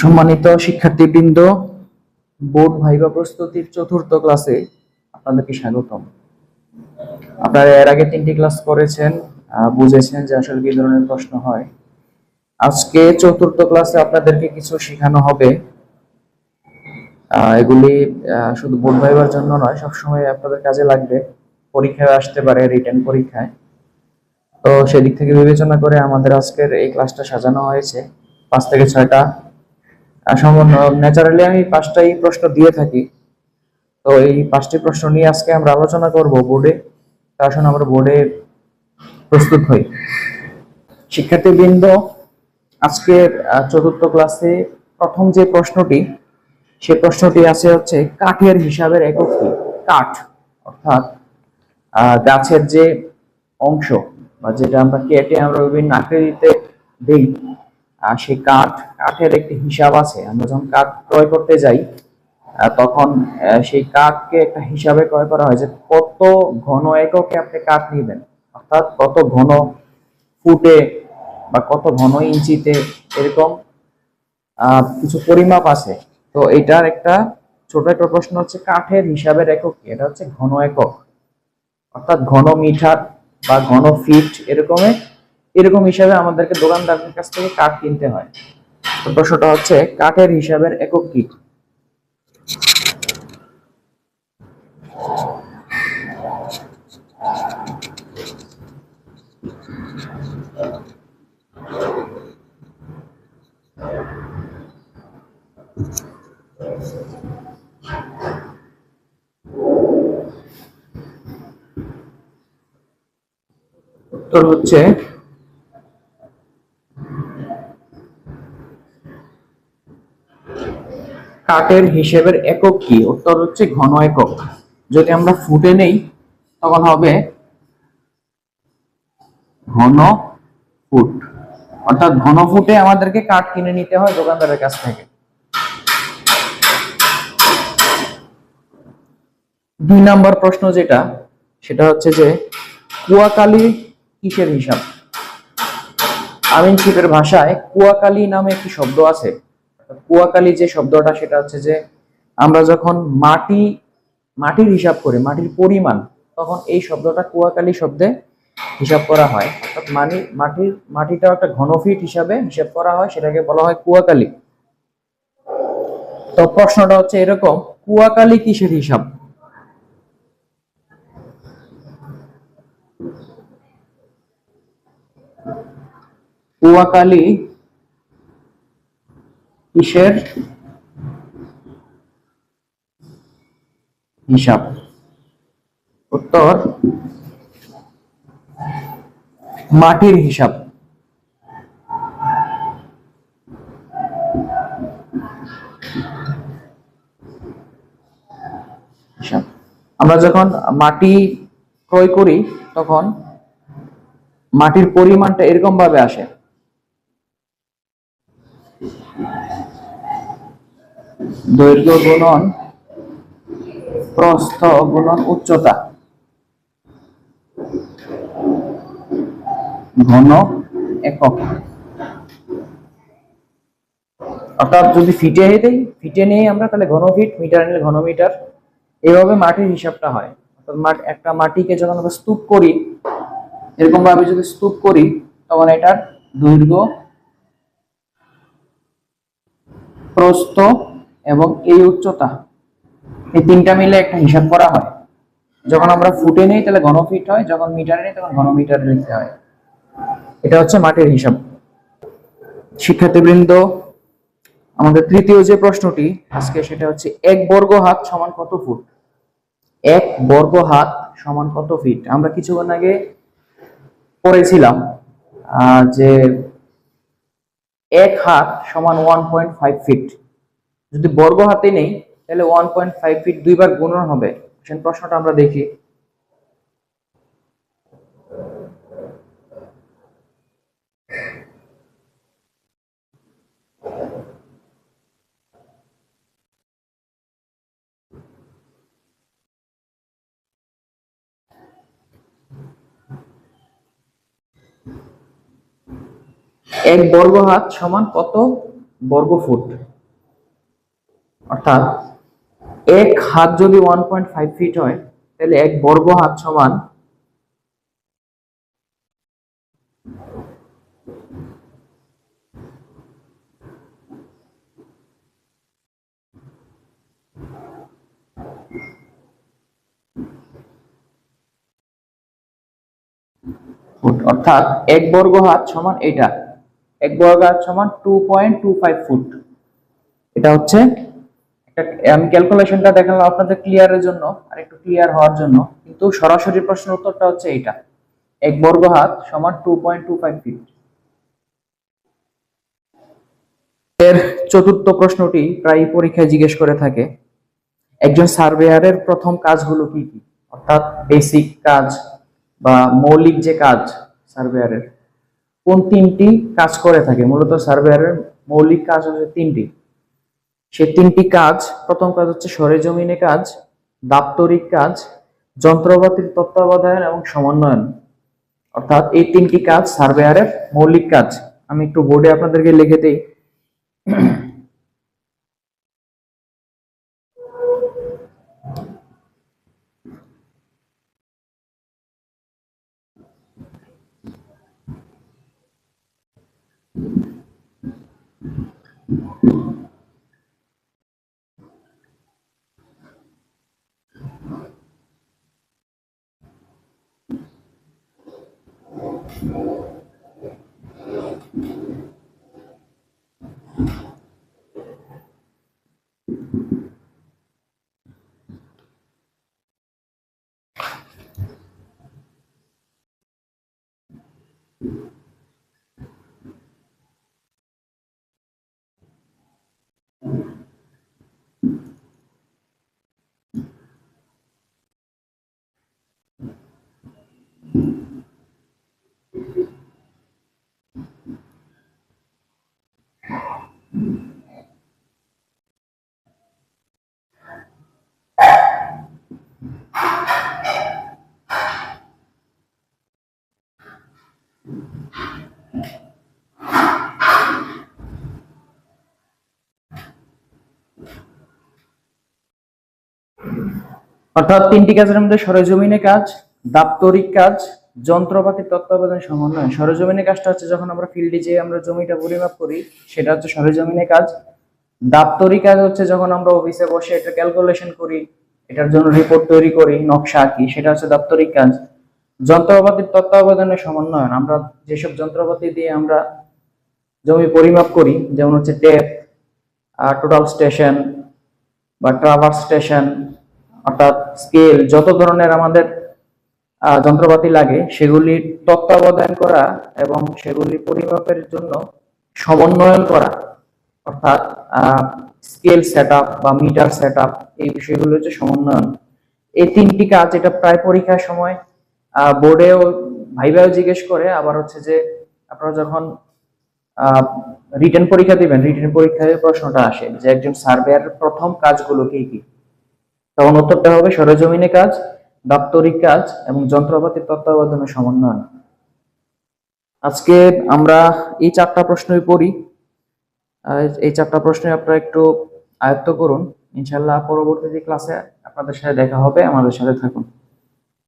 সম্মানিত শিক্ষার্থীবৃন্দ, board viva প্রস্তুতির চতুর্থ ক্লাসে আপনাদেরকে স্বাগতম। আপনারা এর আগে তিনটি ক্লাস করেছেন বুঝেছেন যে আসলে কি ধরনের প্রশ্ন হয়। আজকে চতুর্থ ক্লাসে আপনাদেরকে কিছু শেখানো হবে। এগুলি শুধু বোর্ড ভাইবার জন্য নয়, সবসময় আপনাদের কাজে লাগবে। পরীক্ষায় আসতে পারে রিটার্ন পরীক্ষায়। তো সেদিক থেকে বিবেচনা করে আমাদের আজকের এই ক্লাসটা সাজানো হয়েছে। পাঁচ থেকে ছয়টা সম্পূর্ণ ন্যাচারালি আমি পাঁচটাই প্রশ্ন দিয়ে থাকি। তো এই পাঁচটি প্রশ্ন নিয়ে আজকে আমরা আলোচনা করব বোর্ডে। জন্য আমরা বোর্ডে প্রস্তুত হই। শিক্ষার্থীবৃন্দ আজকের চতুর্থ ক্লাসে প্রথম যে প্রশ্নটি, সে প্রশ্নটি আছে হচ্ছে, কাঠের হিসাবের একক কি? কাঠ, অর্থাৎ গাছের যে অংশ, বা যেটা আমরা কেটে আমরা বিভিন্ন আকৃতিতে দেই সেই কাঠ, কাঠের একটি হিসাব আছে। আমরা যখন কাঠ ক্রয় করতে যাই তখন সেই কাঠকে একটা হিসাবে ক্রয় করা হয় যে কত ঘন এককে আপনি কাঠ নেবেন। অর্থাৎ কত ঘন ফুটে বা কত ঘন ইঞ্চিতে এরকম কিছু পরিমাপ আছে। তো এটার একটা ছোট একটা প্রশ্ন হচ্ছে কাঠের হিসাবের একক এটা হচ্ছে ঘন একক। অর্থাৎ ঘন মিটার বা ঘন ফিট এরকমের এরকম হিসাবে আমাদেরকে দোকানদারের কাছ থেকে কাঠ কিনতে হয়। তো প্রশ্নটা হচ্ছে, কাঠের হিসাবের একক কি? উত্তর হচ্ছে কাঠের হিসেবের একক কি? উত্তর হচ্ছে ঘন একক। যদি আমরা ফুটে নেই, তখন হবে ঘন ফুট। অর্থাৎ ঘন ফুটে আমাদেরকে কাঠ কিনে নিতে হয় দোকানদারের কাছ থেকে। দুই নাম্বার প্রশ্ন যেটা, সেটা হচ্ছে যে, কুয়াকালী কিসের হিসাব? আমিন আমিনশিপের ভাষায় কুয়াকালী নামে একটি শব্দ আছে। কুয়াকালী যে শব্দটা, সেটা হচ্ছে যে আমরা যখন মাটি, মাটির হিসাব করি, মাটির পরিমাণ, তখন এই শব্দটা কুয়াকালী শব্দে হিসাব করা হয়। অর্থাৎ মানি, মাটির, মাটিটাও একটা ঘনফিট হিসাবে হিসাব করা হয়, সেটাকে বলা হয় কুয়াকালী। তো প্রশ্নটা হচ্ছে এরকম, কুয়াকালী কিসের হিসাব? কুয়াকালী কিসের? হিসাব। উত্তর, মাটির হিসাব। আমরা যখন মাটি ক্রয় করি, তখন মাটির পরিমাণটা এরকম ভাবে আসে। দৈর্ঘ্য গুণন, প্রস্থ গুণন উচ্চতা। ঘন একক। অর্থাৎ যদি ফিটে দেই, ফিটে নেই আমরা তাহলে ঘন ফিট, মিটার নিলে ঘন মিটার। এভাবে মাটির হিসাবটা হয়। অর্থাৎ একটা মাটিকে যখন আমরা স্তূপ করি এরকম ভাবে যদি স্তূপ করি, তখন এটার দৈর্ঘ্য, প্রস্থ এবং এই উচ্চতা। এই তিনটা মিলে একটা হিসাব করা হয়। যখন আমরা ফুটে নেই, তাহলে ঘনফিট হয়। যখন মিটারে নেই, তখন ঘনমিটার লিখতে হয়। এটা হচ্ছে মাটির হিসাব। শিক্ষার্থীবৃন্দ, আমাদের তৃতীয় যে প্রশ্নটি, আজকে সেটা হচ্ছে এক বর্গ হাত সমান কত ফুট? এক বর্গ হাত সমান কত ফিট? আমরা কিছুক্ষণ আগে পড়েছিলাম যে এক হাত সমান ওয়ান পয়েন্ট ফাইভ ফিট যদি বর্গ হাতে নেই, তাহলে ওয়ান পয়েন্ট ফাইভ ফিট দুইবার গুণন হবে। প্রশ্নটা আমরা দেখি। এক বর্গ হাত সমান কত? বর্গ ফুট। অর্থাৎ এক হাত যদি ওয়ান পয়েন্ট ফাইভ ফিট হয়, তাহলে এক বর্গ হাত সমান ফুট, অর্থাৎ এক বর্গ হাত সমান এটা। এক বর্গ হাত সমান two point two five foot. এটা হচ্ছে আমি ক্যালকুলেশনটা দেখালাম আপনাদের ক্লিয়ারের জন্য, আর একটু ক্লিয়ার হওয়ার জন্য, কিন্তু সরাসরি প্রশ্নের উত্তরটা হচ্ছে এইটা। এক বর্গ হাত সমান two point two five feet এর চতুর্থ প্রশ্নটি প্রায় পরীক্ষায় জিজ্ঞেস করে থাকে, একজন সার্ভেয়ারের প্রথম কাজগুলো কি কি? অর্থাৎ বেসিক কাজ বা মৌলিক যে কাজ সার্ভেয়ারের, কোন তিনটি কাজ করে থাকে? মূলত সার্ভেয়ারের মৌলিক কাজ হচ্ছে তিনটি। সে তিনটি কাজ, প্রথম কাজ হচ্ছে সরেজমিনে কাজ, দাপ্তরিক কাজ, যন্ত্রপাতির তত্ত্বাবধায়ন এবং সমন্বয়ন। অর্থাৎ এই তিনটি কাজ সার্ভেয়ারের মৌলিক কাজ। আমি একটু বোর্ডে আপনাদেরকে লিখে দিই। Thank mm -hmm. you. অর্থাৎ তিনটি কাজের মধ্যে সরেজমিনে কাজ দাপ্তরিক কাজ যন্ত্রপাতি তত্ত্বাবধান সমন্বয়। সরেজমিনে কাজটা হচ্ছে যখন আমরা ফিল্ডে যেয়ে আমরা জমিটা পরিমাপ করি, সেটা হচ্ছে সরেজমিনে কাজ। দাপ্তরিক কাজ হচ্ছে যখন আমরা অফিসে বসে এটা ক্যালকুলেশন করি, এটার জন্য রিপোর্ট তৈরি করি, নকশা আঁকি, সেটা হচ্ছে দাপ্তরিক কাজ। যন্ত্রপাতির তত্ত্বাবধানের সমন্বয়ন, আমরা যেসব যন্ত্রপাতি দিয়ে আমরা জমি পরিমাপ করি, যেমন হচ্ছে টেপ টোটাল স্টেশন বা ট্রাভার স্টেশন অর্থাৎ স্কেল যত ধরনের আমাদের যন্ত্রপাতি লাগে সেগুলির তত্ত্বাবধান করা এবং সেগুলি পরিমাপের জন্য সমন্বয়ন করা, অর্থাৎ স্কেল সেট বা মিটার সেট এই বিষয়গুলো হচ্ছে সমন্বয়ন। এই তিনটি কাজ এটা প্রায় পরীক্ষার সময় বোর্ডেও ভাইভাও জিজ্ঞেস করে, আবার হচ্ছে যে আপনারা যখন রিটেন পরীক্ষা দিবেন রিটেন পরীক্ষায় প্রশ্নটা আসে যে একজন সার্ভেয়ার প্রথম কাজগুলো কি কি? তখন উত্তরটা হবে সরেজমিনে কাজ দাপ্তরিক কাজ এবং যন্ত্রপাতির তত্ত্বাবধানে সমন্বয়। আজকে আমরা এই চারটা প্রশ্নই পড়ি। এই চারটা প্রশ্নই আপনারা একটু আয়ত্ত করুন। ইনশাল্লাহ পরবর্তী ক্লাসে আপনাদের সাথে দেখা হবে, আমাদের সাথে থাকুন।